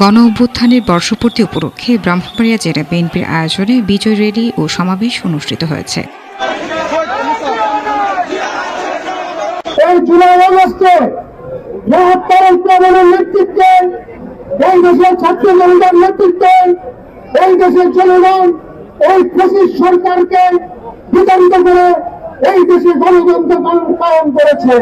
গণ অভ্যুত্থানের বর্ষপূর্তি উপলক্ষে ব্রাহ্মণবাড়িয়া জেলা বিএনপির আয়োজনে বিজয় র্যালি ও সমাবেশ অনুষ্ঠিত হয়েছে। এই দেশের ফসিস সরকারকে গণতন্ত্র কায়ন করেছে।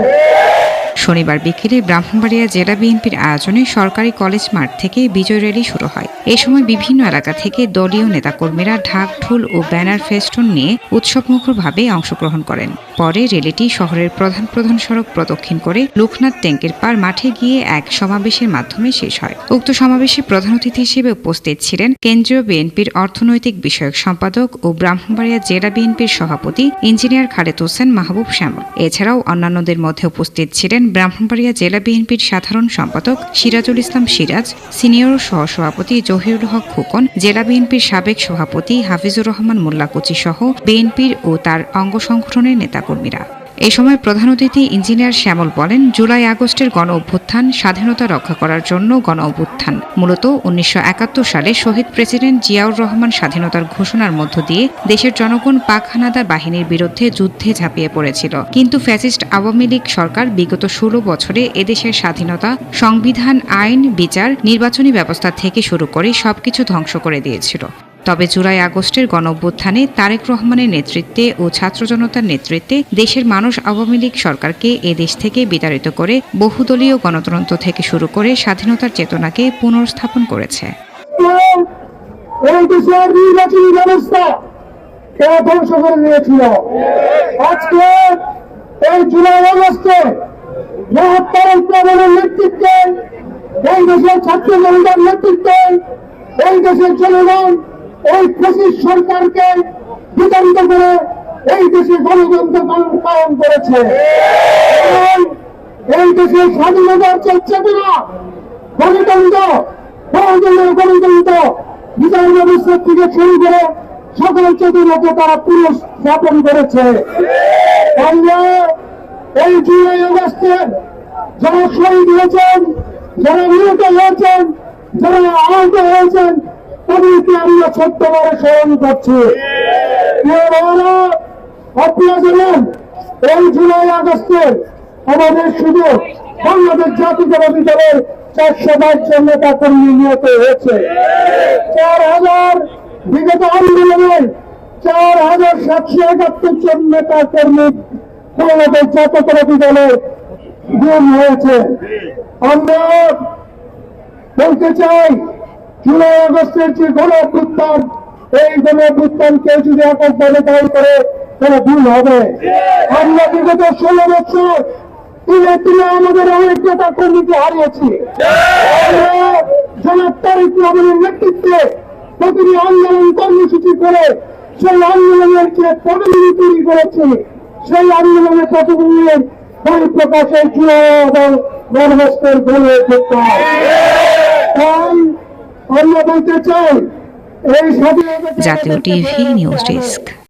শনিবার বিকেলে ব্রাহ্মণবাড়িয়া জেলা বিএনপির আয়োজনে সরকারি কলেজ মাঠ থেকে বিজয় র্যালি শুরু হয়। এ সময় বিভিন্ন এলাকা থেকে দলীয় নেতাকর্মীরা ঢাক, ঢোল ও ব্যানার ফেস্টুন নিয়ে উৎসবমুখরভাবে অংশগ্রহণ করেন। পরে র্যালিটি শহরের প্রধান প্রধান সড়ক প্রদক্ষিণ করে লোকনাথ ট্যাঙ্কের পার মাঠে গিয়ে এক সমাবেশের মাধ্যমে শেষ হয়। উক্ত সমাবেশে প্রধান অতিথি হিসেবে উপস্থিত ছিলেন কেন্দ্রীয় বিএনপির অর্থনৈতিক বিষয়ক সম্পাদক ও ব্রাহ্মণবাড়িয়া জেলা বিএনপির সভাপতি ইঞ্জিনিয়ার খালেদ হোসেন মাহবুব শ্যামল। এছাড়াও অন্যান্যদের মধ্যে উপস্থিত ছিলেন ব্রাহ্মণবাড়িয়া জেলা বিএনপির সাধারণ সম্পাদক সিরাজুল ইসলাম সিরাজ, সিনিয়র সহসভাপতি জহিরুল হক খোকন, জেলা বিএনপির সাবেক সভাপতি হাফিজুর রহমান মোল্লাকুচি সহ বিএনপির ও তার অঙ্গ সংগঠনের নেতাকর্মীরা। এ সময় প্রধান অতিথি ইঞ্জিনিয়ার শ্যামল বলেন, জুলাই আগস্টের গণ অভ্যুত্থান স্বাধীনতা রক্ষা করার জন্য গণ অভ্যুত্থান। মূলত উনিশশো একাত্তর সালে শহীদ প্রেসিডেন্ট জিয়াউর রহমান স্বাধীনতার ঘোষণার মধ্য দিয়ে দেশের জনগণ পাক হানাদার বাহিনীর বিরুদ্ধে যুদ্ধে ঝাঁপিয়ে পড়েছিল। কিন্তু ফ্যাসিস্ট আওয়ামী লীগ সরকার বিগত ষোলো বছরে এদেশের স্বাধীনতা, সংবিধান, আইন, বিচার, নির্বাচনী ব্যবস্থা থেকে শুরু করে সবকিছু ধ্বংস করে দিয়েছিল। তবে জুলাই আগস্টের গণঅভ্যুত্থানে তারেক রহমানের নেতৃত্বে ও ছাত্র জনতার নেতৃত্বে দেশের মানুষ আওয়ামী লীগ সরকারকে এ দেশ থেকে বিতাড়িত করে বহুদলীয় গণতন্ত্র থেকে শুরু করে স্বাধীনতার চেতনাকে পুনর্স্থাপন করেছে। এই দেশের ব্যবস্থা বৃহত্তর ছাত্র জনতার নেতৃত্বে, এই দেশের জনগণ ফসিস সরকারকে বিতাড়িত করে এই দেশে গণতন্ত্র কায়ন করেছে। এই দেশের স্বাধীনতার যে চেতনা গণতন্ত্র গণতন্ত্র গণতন্ত্র বিচার ব্যবস্থা থেকে শুরু করে সকল চেতনাকে তারা পুরুষ স্থাপন করেছে। এই জুলাই আগস্টের যারা শহীদ হয়েছেন, যারা নিহত হয়েছেন, যারা আহত হয়েছেন আমরা ছোট্টভাবে স্মরণ করছি। আপনারা জানেন, এই জুলাই আগস্টের আমাদের শুধু বাংলাদেশ জাতীয়তাবাদী দলের চারশো বাইশ জন নেতা কর্মী নিহত হয়েছে। চার হাজার বিগত আন্দোলনে চার হাজার সাতশো একাত্তর জন নেতা কর্মী বাংলাদেশ জাতীয়তাবাদী দলে গুম হয়েছে। আমরা বলতে চাই জুলাই আগস্টের যে গণ অভ্যুত্থান এই গণ অভ্যুত্থানকে যদি এককভাবে দায়ী করে, তাহলে ভুল হবে। আমরা বিগত ষোলো বছর তুলে তুলে আমাদের অনেক নেতা কর্মীকে হারিয়েছি। জনাব তারিক নেতৃত্বে প্রতিটি আন্দোলন কর্মসূচি করে সেই আন্দোলনের যে পদগুলি তৈরি করেছি, সেই আন্দোলনের পদগুলির পরিপ্রকাশে জুয়া এবং গণহস্তের গড়ে উঠতে তাই আমরা বলতে চাই এই স্বাধীনতা জাতীয় টিভি নিউজ ডেস্ক।